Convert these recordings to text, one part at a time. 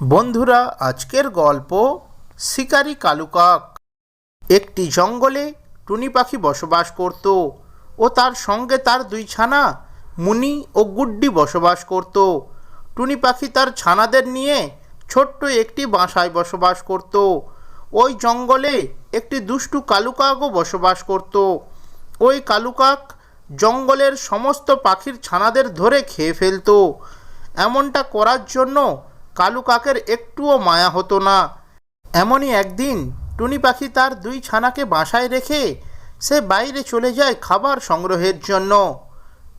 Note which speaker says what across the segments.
Speaker 1: বন্ধুরা, আজকের গল্প শিকারি কালুকাক। একটি জঙ্গলে টুনি পাখি বসবাস করত ও তার সঙ্গে তার দুই ছানা, মুনি ও গুড্ডি বসবাস করত। টুনি পাখি তার ছানাদের নিয়ে ছোট্ট একটি বাসায় বসবাস করত। ওই জঙ্গলে একটি দুষ্টু কালুকাকও বসবাস করত। ওই কালুকাক জঙ্গলের সমস্ত পাখির ছানাদের ধরে খেয়ে ফেলতো। এমনটা করার জন্য কালু কাকের একটুও মায়া হতো না। এমনই একদিন টুনি পাখি তার দুই ছানাকে বাসায় রেখে সে বাইরে চলে যায় খাবার সংগ্রহের জন্য।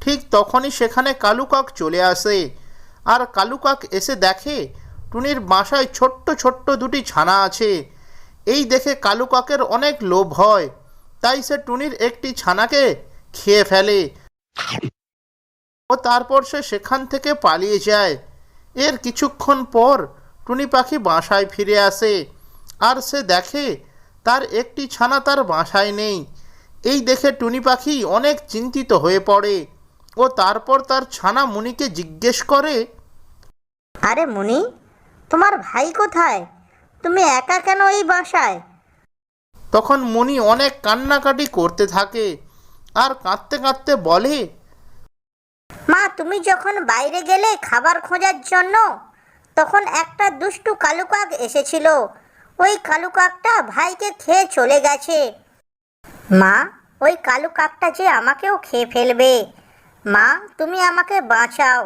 Speaker 1: ঠিক তখনই সেখানে কালু কাক চলে আসে। আর কালু কাক এসে দেখে টুনির বাসায় ছোট্ট ছোট্ট দুটি ছানা আছে। এই দেখে কালু কাকের অনেক লোভ হয়। তাই সে টুনির একটি ছানাকে খেয়ে ফেলে। ও তারপর সে সেখান থেকে পালিয়ে যায়। এর কিছুক্ষণ পর টুনি পাখি বাসায় ফিরে আসে। আর সে দেখে তার একটি ছানা তার বাসায় নেই। এই দেখে টুনি পাখি অনেক চিন্তিত হয়ে পড়ে ও তারপর তার ছানা মুনিকে জিজ্ঞেস করে
Speaker 2: আরে মুনি তোমার ভাই কোথায়? তুমি একা কেন এই বাসায়?
Speaker 1: তখন মুনি অনেক কান্নাকাটি করতে থাকে আর কাঁদতে কাঁদতে বলে
Speaker 2: মা, তুমি যখন বাইরে গেলে খাবার খোঁজার জন্য, তখন একটা দুষ্টু কালুকাক এসেছিল। ওই কালুকাকটা ভাইকে খেয়ে চলে গেছে। মা, ওই কালু কাকটা যে আমাকেও খেয়ে ফেলবে। মা, তুমি আমাকে বাঁচাও।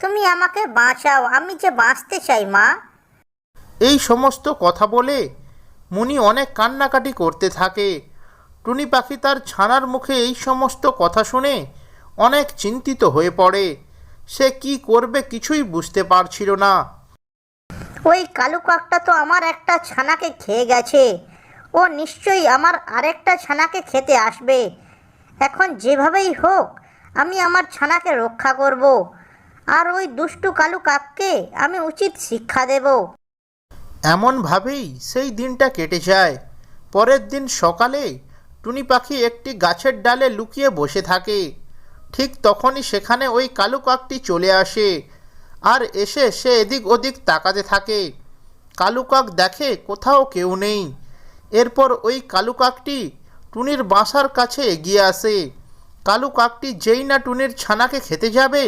Speaker 2: তুমি আমাকে বাঁচাও, আমি যে বাঁচতে চাই, মা।
Speaker 1: এই সমস্ত কথা বলে মুনি অনেক কান্নাকাটি করতে থাকে। টুনি পাখি তার ছানার মুখে এই সমস্ত কথা শুনে অনেক চিন্তিত হয়ে পড়ে। সে কি করবে কিছুই বুঝতে পারছিল না।
Speaker 2: ওই কালু কাকটা তো আমার একটা ছানাকে খেয়ে গেছে। ও নিশ্চয়ই আমার আরেকটা ছানাকে খেতে আসবে। এখন যেভাবেই হোক আমি আমার ছানাকে রক্ষা করব। আর ওই দুষ্টু কালু কাককে আমি উচিত শিক্ষা দেব।
Speaker 1: এমনভাবেই সেই দিনটা কেটে যায়। পরের দিন সকালে টুনি পাখি একটি গাছের ডালে লুকিয়ে বসে থাকে। ঠিক তখনই সেখানে ওই কালু কাকটি চলে আসে আর এসে সে এদিক ওদিক তাকাতে থাকে। কালু কাক দেখে কোথাও কেউ নেই। এরপর ওই কালু কাকটি টুনির বাসার কাছে এগিয়ে আসে। কালু কাকটি যেই না টুনির ছানাকে খেতে যাবে,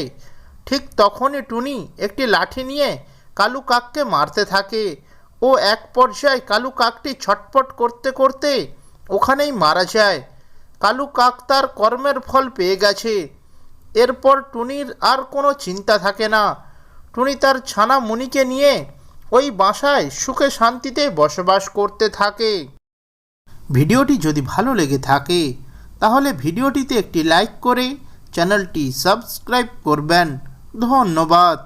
Speaker 1: ঠিক তখনই টুনি একটি লাঠি নিয়ে কালু কাককে মারতে থাকে। ও এক পর্যায়ে কালু কাকটি ছটপট করতে করতে ওখানেই মারা যায়। কালু কাক তার কর্মের ফল পেয়ে গেছে। এরপর টুনির আর কোনো চিন্তা থাকে না। টুনি তার ছানা মুনিকে নিয়ে ওই বাসায় সুখে শান্তিতে বসবাস করতে থাকে। ভিডিওটি যদি ভালো লেগে থাকে, তাহলে ভিডিওটিতে একটি লাইক করে চ্যানেলটি সাবস্ক্রাইব করবেন। ধন্যবাদ।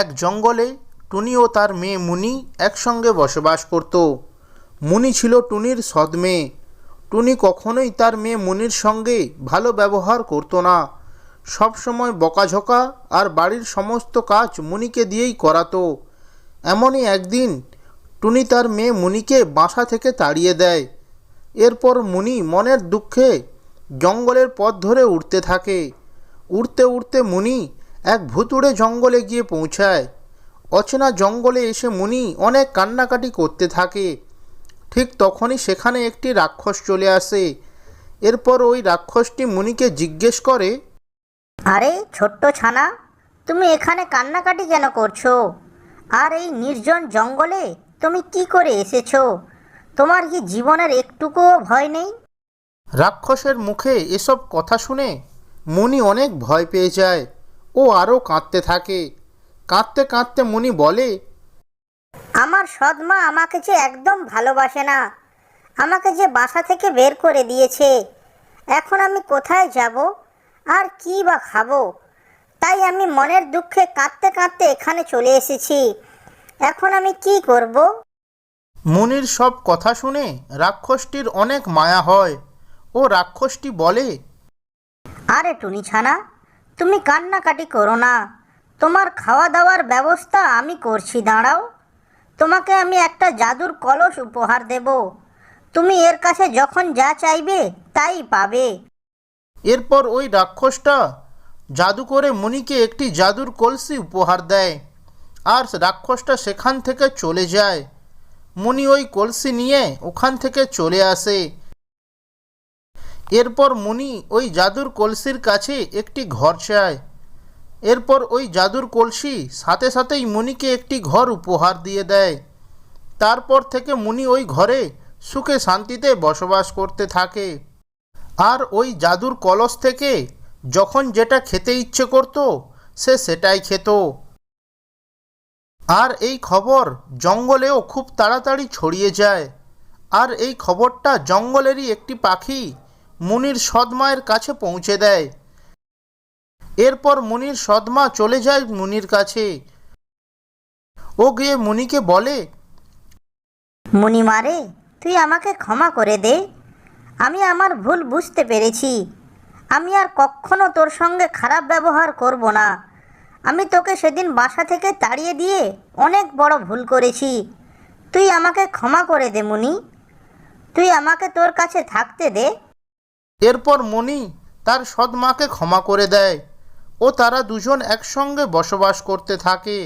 Speaker 1: এক জঙ্গলে টুনি ও তার মেয়ে মুনি একসঙ্গে বসবাস করত। মুনি ছিল টুনির সৎ মেয়ে। টুনি কখনোই তার মেয়ে মুনির সঙ্গে ভালো ব্যবহার করতো না। সবসময় বকাঝকা আর বাড়ির সমস্ত কাজ মুনিকে দিয়েই করাতো। এমনই একদিন টুনি তার মেয়ে মুনিকে বাসা থেকে তাড়িয়ে দেয়। এরপর মুনি মনের দুঃখে জঙ্গলের পথ ধরে উঠতে থাকে। উড়তে উড়তে মুনি এক ভুতুড়ে জঙ্গলে গিয়ে পৌঁছায়। অচেনা জঙ্গলে এসে মুনি অনেক কান্নাকাটি করতে থাকে। ঠিক তখনই সেখানে একটি রাক্ষস চলে আসে। এরপর ওই রাক্ষসটি মুনিকে জিজ্ঞেস করে
Speaker 2: আরে ছোট্ট ছানা তুমি এখানে কান্নাকাটি কেন করছ? আর এই নির্জন জঙ্গলে তুমি কি করে এসেছ? তোমার কি জীবনের একটুকুও ভয় নেই?
Speaker 1: রাক্ষসের মুখে এসব কথা শুনে মুনি অনেক ভয় পেয়ে যায় ও আরও কাঁদতে থাকে। কাঁদতে কাঁদতে মুনি বলে
Speaker 2: আমার সৎমা আমাকে যে একদম ভালোবাসে না আমাকে যে বাসা থেকে বের করে দিয়েছে এখন আমি কোথায় যাব আর কি বা খাব? তাই আমি মনের দুঃখে কাঁদতে কাঁদতে এখানে চলে এসেছি। এখন আমি কি করব?
Speaker 1: মুনির সব কথা শুনে রাক্ষসটির অনেক মায়া হয়। ও রাক্ষসটি বলে
Speaker 2: আরে টুনি ছানা তুমি কান্নাকাটি করো না। তোমার খাওয়া দাওয়ার ব্যবস্থা আমি করছি দাঁড়াও। তোমাকে আমি একটা জাদুর কলস উপহার দেব। তুমি এর কাছে যখন যা চাইবে, তাই পাবে।
Speaker 1: এরপর ওই রাক্ষসটা জাদু করে মুনিকে একটি জাদুর কলসি উপহার দেয়। আর রাক্ষসটা সেখান থেকে চলে যায়। মুনি ওই কলসি নিয়ে ওখান থেকে চলে আসে। এরপর মুনি ওই জাদুর কলসির কাছে একটি ঘর চায়। এরপর ওই জাদুর কলসি সাথে সাথেই মুনিকে একটি ঘর উপহার দিয়ে দেয়। তারপর থেকে মুনি ওই ঘরে সুখে শান্তিতে বসবাস করতে থাকে। আর ওই জাদুর কলস থেকে যখন যেটা খেতে ইচ্ছে করত, সে সেটাই খেত। আর এই খবর জঙ্গলেও খুব তাড়াতাড়ি ছড়িয়ে যায়। আর এই খবরটা জঙ্গলেরই একটি পাখি মুনির সদমায়ের কাছে পৌঁছে দেয়। এরপর মুনির সদমা চলে যায় মুনির কাছে। ও গিয়ে মুনিকে বলে
Speaker 2: মুনিমারে তুই আমাকে ক্ষমা করে দে। আমি আমার ভুল বুঝতে পেরেছি। আমি আর কখনো তোর সঙ্গে খারাপ ব্যবহার করব না। আমি তোকে সেদিন বাসা থেকে তাড়িয়ে দিয়ে অনেক বড় ভুল করেছি। তুই আমাকে ক্ষমা করে দে মুনি। তুই আমাকে তোর কাছে থাকতে দে।
Speaker 1: এরপর মণি তার সৎমাকে ক্ষমা করে দেয়। ও তারা দুজন একসঙ্গে বসবাস করতে থাকে।